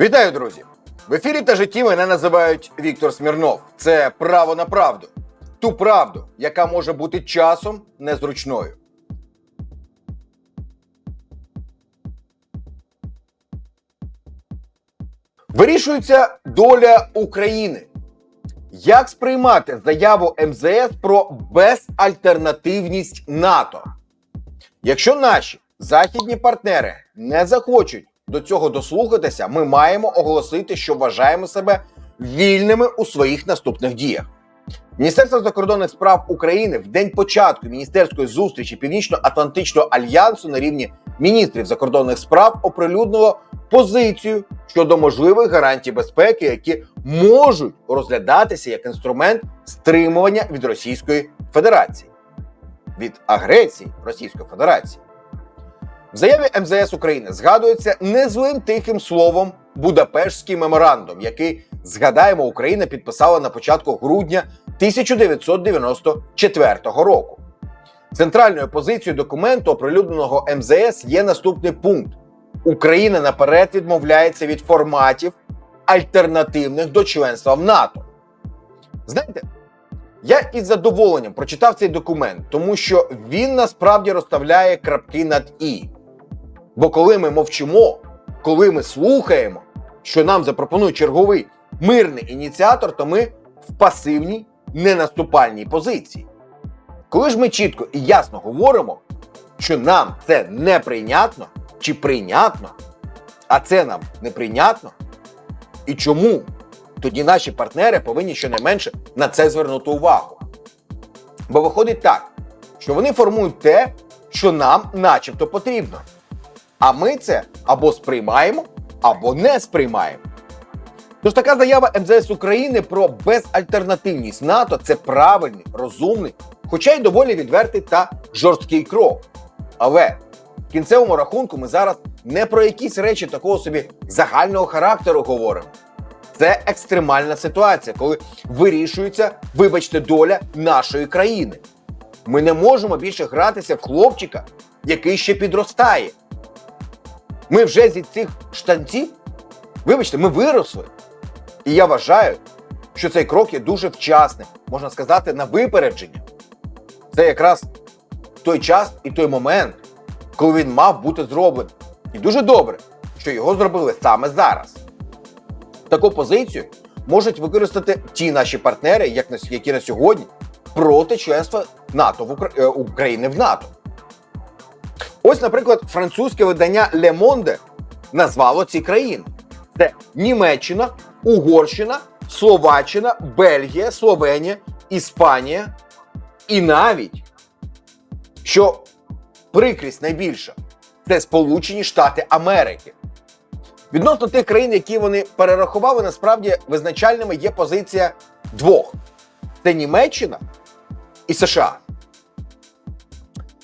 Вітаю, друзі! В ефірі та житті мене називають Віктор Смірнов. Це право на правду. Ту правду, яка може бути часом незручною. Вирішується доля України. Як сприймати заяву МЗС про безальтернативність НАТО? Якщо наші західні партнери не захочуть до цього дослухатися, ми маємо оголосити, що вважаємо себе вільними у своїх наступних діях. Міністерство закордонних справ України в день початку міністерської зустрічі Північно-Атлантичного альянсу на рівні міністрів закордонних справ оприлюднило позицію щодо можливих гарантій безпеки, які можуть розглядатися як інструмент стримування від Російської Федерації від агресії Російської Федерації. В заяві МЗС України згадується незлим тихим словом Будапештський меморандум, який згадаємо, Україна підписала на початку грудня 1994 року. Центральною позицією документу, оприлюдненого МЗС, є наступний пункт: Україна наперед відмовляється від форматів альтернативних до членства в НАТО. Знаєте, я із задоволенням прочитав цей документ, тому що він насправді розставляє крапки над і. Бо коли ми мовчимо, коли ми слухаємо, що нам запропонує черговий мирний ініціатор, то ми в пасивній ненаступальній позиції. Коли ж ми чітко і ясно говоримо, що нам це неприйнятно чи прийнятно, а це нам неприйнятно, і чому тоді наші партнери повинні щонайменше на це звернути увагу. Бо виходить так, що вони формують те, що нам начебто потрібно. А ми це або сприймаємо, або не сприймаємо. Тож така заява МЗС України про безальтернативність НАТО це правильний, розумний, хоча й доволі відвертий та жорсткий крок. Але в кінцевому рахунку ми зараз не про якісь речі такого собі загального характеру говоримо. Це екстремальна ситуація, коли вирішується, вибачте, доля нашої країни. Ми не можемо більше гратися в хлопчика, який ще підростає. Ми вже зі цих штанців, вибачте, ми виросли. І я вважаю, що цей крок є дуже вчасним, можна сказати, на випередження. Це якраз той час і той момент, коли він мав бути зроблений. І дуже добре, що його зробили саме зараз. Таку позицію можуть використати ті наші партнери, як які на сьогодні проти членства НАТО в е, України в НАТО. Ось, наприклад, французьке видання Le Monde назвало ці країни: це Німеччина, Угорщина, Словаччина, Бельгія, Словенія, Іспанія і навіть, що прикрість найбільша, це Сполучені Штати Америки. Відносно тих країн, які вони перерахували, насправді визначальними є позиція двох: це Німеччина і США.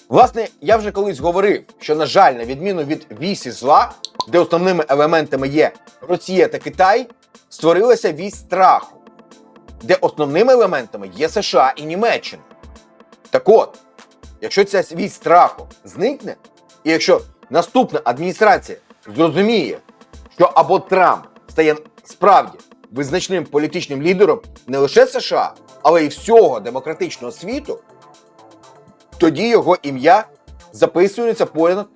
Власне, я вже колись говорив, що, на жаль, на відміну від вісі зла, де основними елементами є Росія та Китай, створилася вісь страху, де основними елементами є США і Німеччина. Так от, якщо ця вісь страху зникне, і якщо наступна адміністрація зрозуміє, що або Трамп стає справді визначним політичним лідером не лише США, але й всього демократичного світу, тоді його ім'я записується поряд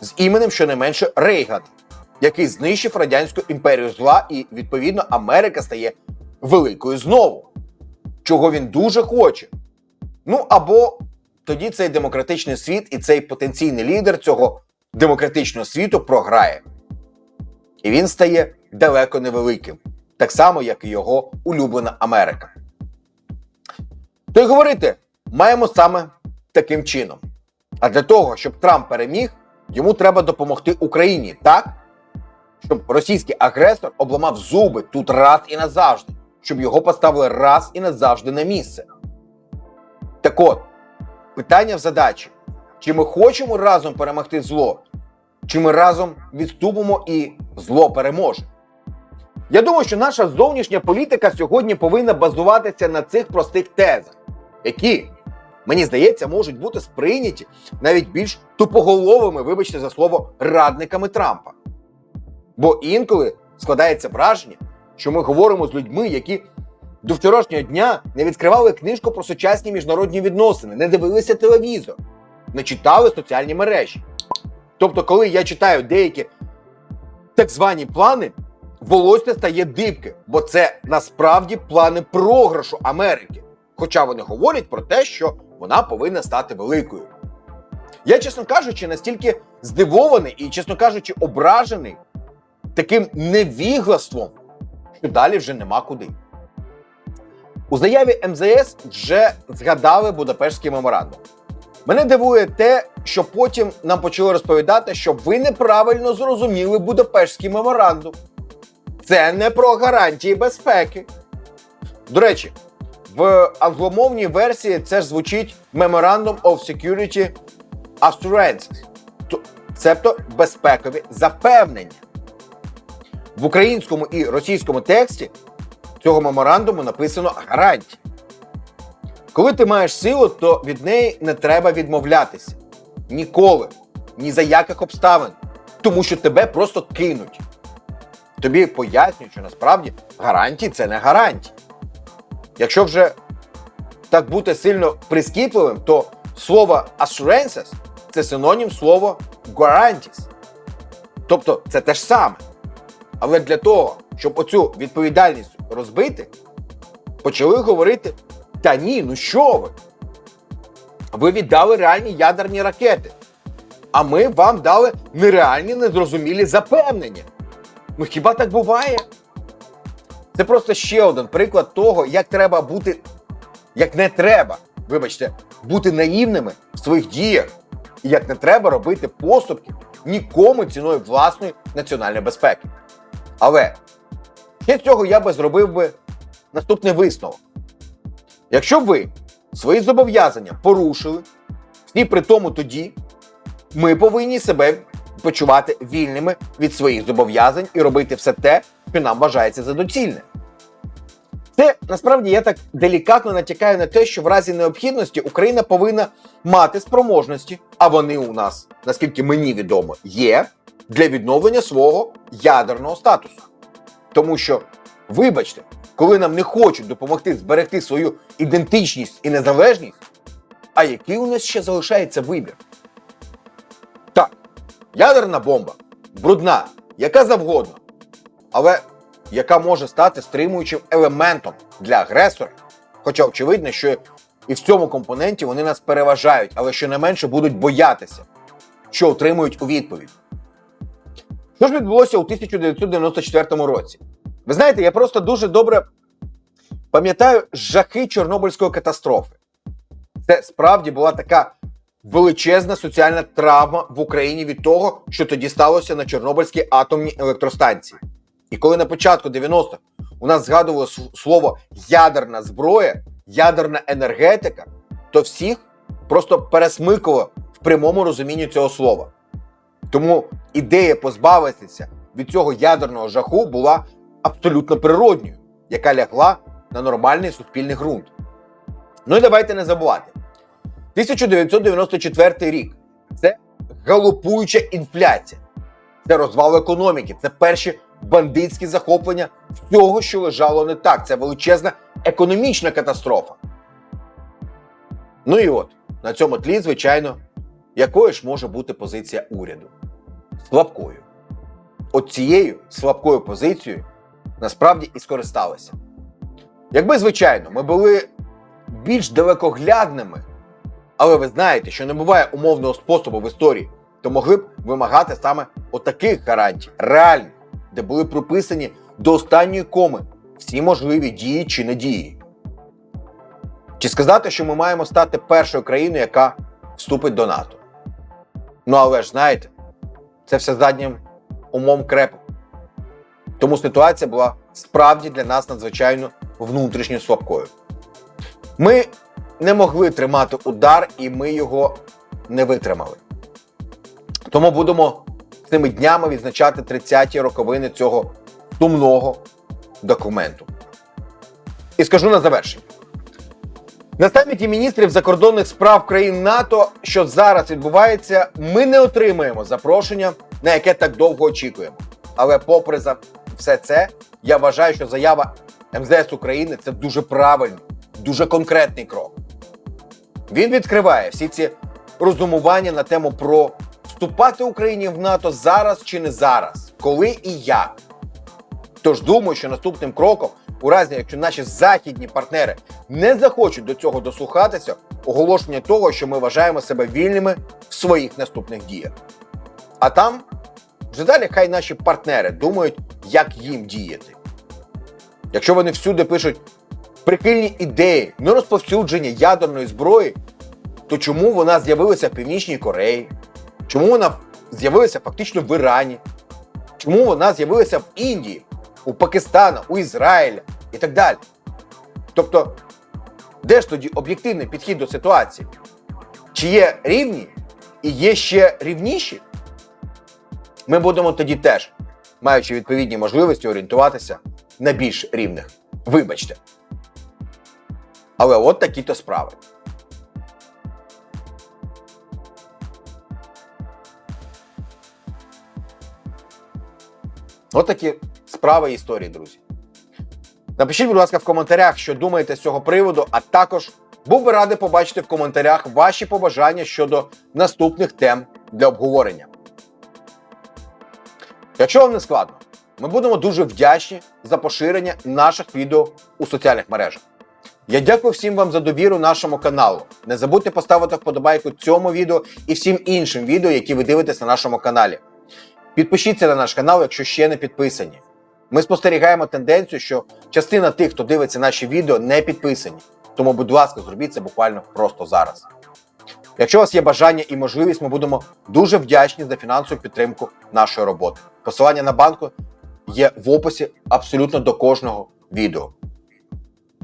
з іменем щонайменше Рейган, який знищив радянську імперію зла, і відповідно Америка стає великою знову, чого він дуже хоче. Ну або тоді цей демократичний світ і цей потенційний лідер цього демократичного світу програє. І він стає далеко невеликим, так само, як і його улюблена Америка. То й говорити маємо саме таким чином. А для того, щоб Трамп переміг, йому треба допомогти Україні так, щоб російський агресор обламав зуби тут раз і назавжди, щоб його поставили раз і назавжди на місце. Так от, питання в задачі: чи ми хочемо разом перемогти зло, чи ми разом відступимо і зло переможе? Я думаю, що наша зовнішня політика сьогодні повинна базуватися на цих простих тезах, які, мені здається, можуть бути сприйняті навіть більш тупоголовими, вибачте за слово, радниками Трампа. Бо інколи складається враження, що ми говоримо з людьми, які до вчорашнього дня не відкривали книжку про сучасні міжнародні відносини, не дивилися телевізор, не читали соціальні мережі. Тобто, коли я читаю деякі так звані плани, волосся стає дибки, бо це насправді плани програшу Америки. Хоча вони говорять про те, що вона повинна стати великою. Я, чесно кажучи, настільки здивований і, чесно кажучи, ображений таким невіглаством, що далі вже нема куди. У заяві МЗС вже згадали Будапештський меморандум. Мене дивує те, що потім нам почали розповідати, що ви неправильно зрозуміли Будапештський меморандум. Це не про гарантії безпеки. До речі, в англомовній версії це ж звучить Memorandum of Security Assurances, т- цебто безпекові запевнення. В українському і російському тексті цього меморандуму написано гарантії. Коли ти маєш силу, то від неї не треба відмовлятися. Ніколи, ні за яких обставин. Тому що тебе просто кинуть. Тобі пояснюють, що насправді гарантії це не гарантії. Якщо вже так бути сильно прискіпливим, то слово assurances це синонім слова guarantees. Тобто це те ж саме. Але для того, щоб оцю відповідальність розбити, почали говорити: та ні, ну що ви? Ви віддали реальні ядерні ракети, а ми вам дали нереальні незрозумілі запевнення. Ну хіба так буває? Це просто ще один приклад того, як треба бути, як не треба, вибачте, бути наївними в своїх діях, і як не треба робити поступки нікому ціною власної національної безпеки. Але ще з цього я би зробив би наступний висновок. Якщо ви свої зобов'язання порушили, і при тому тоді ми повинні себе почувати вільними від своїх зобов'язань і робити все те, що нам вважається за доцільне. Це насправді я так делікатно натякаю на те, що в разі необхідності Україна повинна мати спроможності, а вони у нас, наскільки мені відомо, є для відновлення свого ядерного статусу. Тому що, вибачте, коли нам не хочуть допомогти зберегти свою ідентичність і незалежність, а який у нас ще залишається вибір? Так, ядерна бомба, брудна, яка завгодно, але яка може стати стримуючим елементом для агресора. Хоча очевидно, що і в цьому компоненті вони нас переважають, але щонайменше будуть боятися, що отримують у відповідь. Що ж відбулося у 1994 році? Ви знаєте, я просто дуже добре пам'ятаю жахи Чорнобильської катастрофи. Це справді була така величезна соціальна травма в Україні від того, що тоді сталося на Чорнобильській атомній електростанції. І коли на початку 90-х у нас згадувало слово ядерна зброя, ядерна енергетика, то всіх просто пересмикувало в прямому розумінні цього слова. Тому ідея позбавитися від цього ядерного жаху була абсолютно природньою, яка лягла на нормальний суспільний ґрунт. Ну і давайте не забувати. 1994 рік це галопуюча інфляція, це розвал економіки, це перші бандитські захоплення всього, що лежало не так. Це величезна економічна катастрофа. Ну і от на цьому тлі, звичайно, якою ж може бути позиція уряду? Слабкою. От цією слабкою позицією насправді і скористалися. Якби, звичайно, ми були більш далекоглядними, але ви знаєте, що не буває умовного способу в історії, то могли б вимагати саме отаких гарантій, реальних, де були прописані до останньої коми всі можливі дії чи не дії. Чи сказати, що ми маємо стати першою країною, яка вступить до НАТО? Ну але ж знаєте, це все заднім умом крепко. Тому ситуація була справді для нас надзвичайно внутрішньо слабкою. Ми не могли тримати удар, і ми його не витримали. Тому будемо цими днями відзначати 30-ті роковини цього сумного документу. І скажу на завершення. На саміті міністрів закордонних справ країн НАТО, що зараз відбувається, ми не отримаємо запрошення, на яке так довго очікуємо. Але попри за все це, я вважаю, що заява МЗС України це дуже правильний, дуже конкретний крок. Він відкриває всі ці роздумування на тему про вступати Україні в НАТО зараз чи не зараз, коли і як. Тож думаю, що наступним кроком, у разі якщо наші західні партнери не захочуть до цього дослухатися, оголошення того, що ми вважаємо себе вільними в своїх наступних діях. А там вже далі хай наші партнери думають, як їм діяти. Якщо вони всюди пишуть прикильні ідеї на розповсюдження ядерної зброї, то чому вона з'явилася в Північній Кореї? Чому вона з'явилася фактично в Ірані? Чому вона з'явилася в Індії, у Пакистана, у Ізраїля і так далі? Тобто, де ж тоді об'єктивний підхід до ситуації? Чи є рівні і є ще рівніші? Ми будемо тоді теж, маючи відповідні можливості, орієнтуватися на більш рівних. Вибачте. Але от такі то справи. От такі справи і історії, друзі. Напишіть, будь ласка, в коментарях, що думаєте з цього приводу, а також був би радий побачити в коментарях ваші побажання щодо наступних тем для обговорення. Якщо вам не складно, ми будемо дуже вдячні за поширення наших відео у соціальних мережах. Я дякую всім вам за довіру нашому каналу. Не забудьте поставити вподобайку цьому відео і всім іншим відео, які ви дивитесь на нашому каналі. Підпишіться на наш канал, якщо ще не підписані. Ми спостерігаємо тенденцію, що частина тих, хто дивиться наші відео, не підписані. Тому, будь ласка, зробіть це буквально просто зараз. Якщо у вас є бажання і можливість, ми будемо дуже вдячні за фінансову підтримку нашої роботи. Посилання на банку є в описі абсолютно до кожного відео.